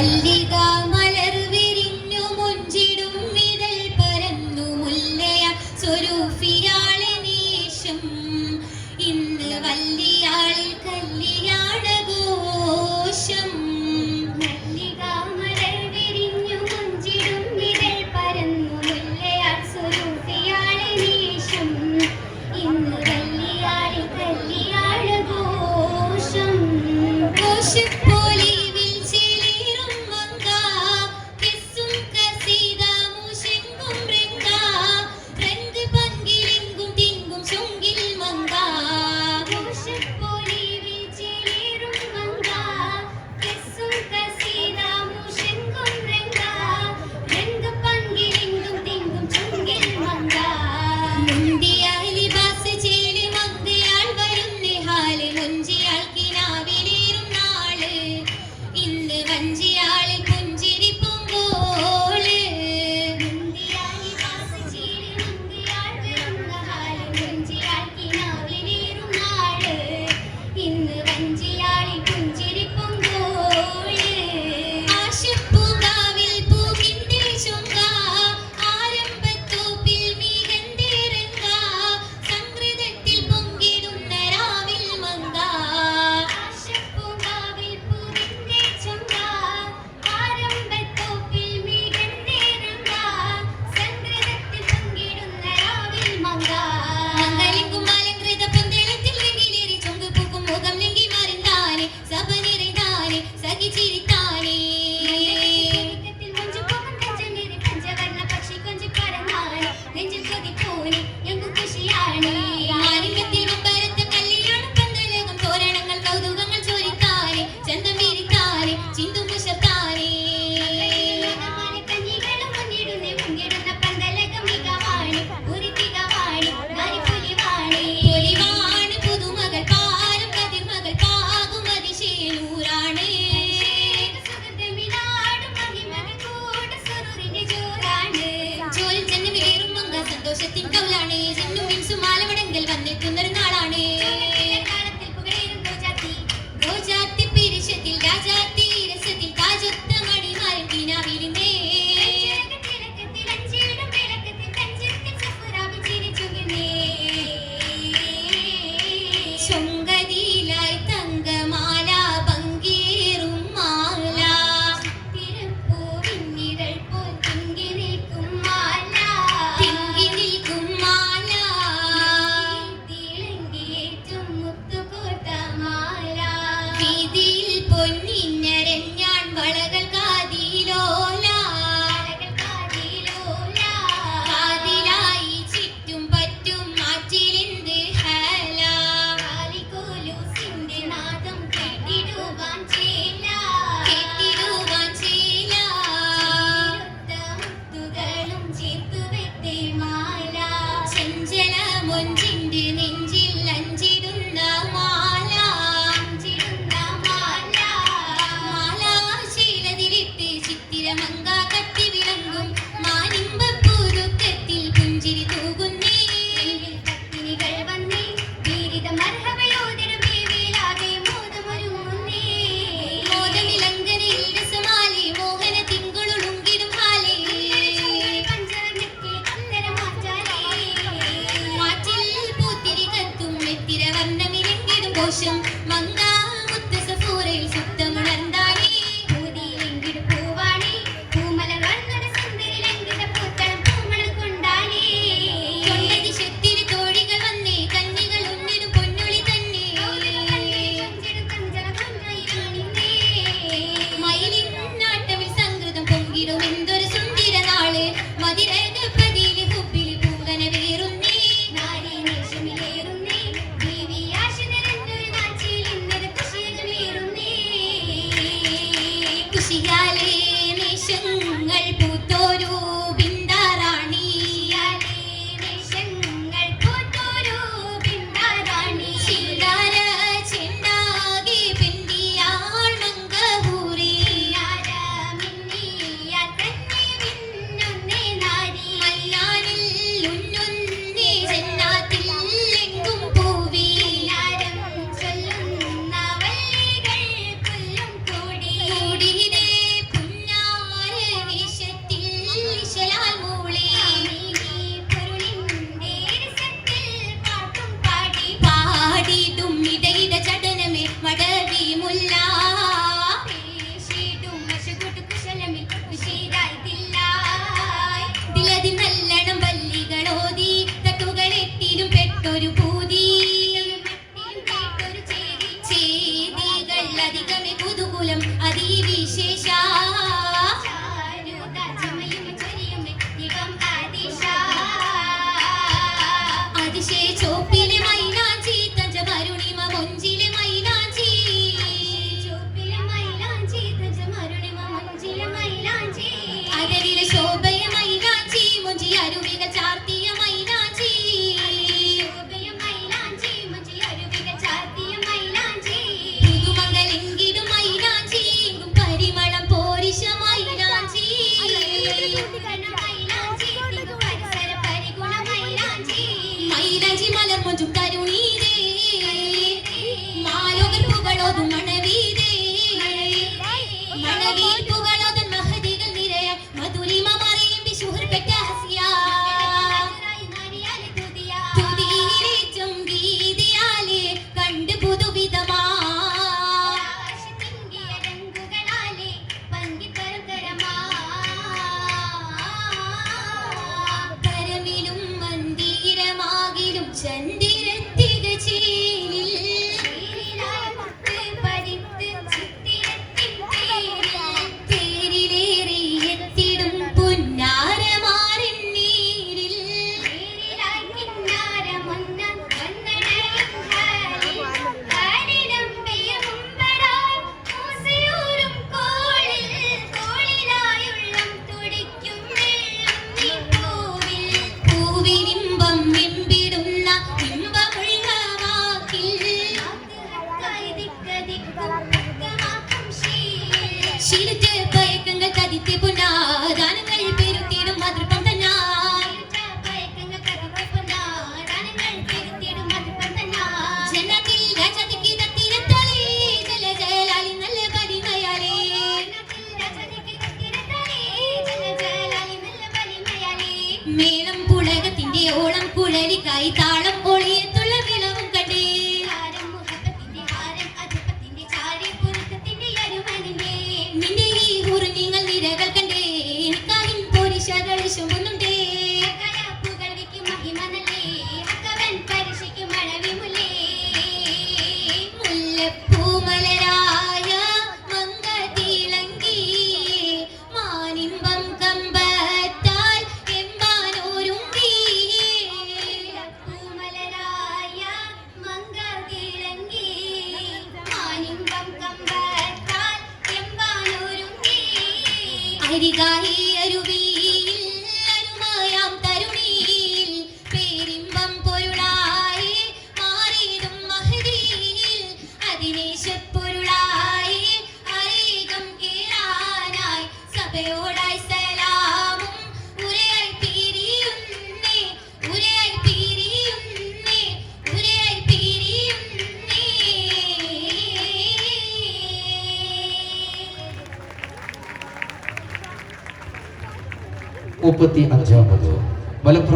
മല്ലിക മങ്ക സന്തോഷത്തിൻ കൗലാണ് ചിന്നും മിൻസും മാലമടങ്കൽ വന്നെത്തുന്നൊരു 香 കൊഞ്ചു കരുണീരേ മാലോകരൂപളോതും മണ ശീലിച്ച് പയക്കങ്ങൾ കതിത്തെ ಗಣಪತಿ ಅಂಜಾಮದು ಮಲಪುರ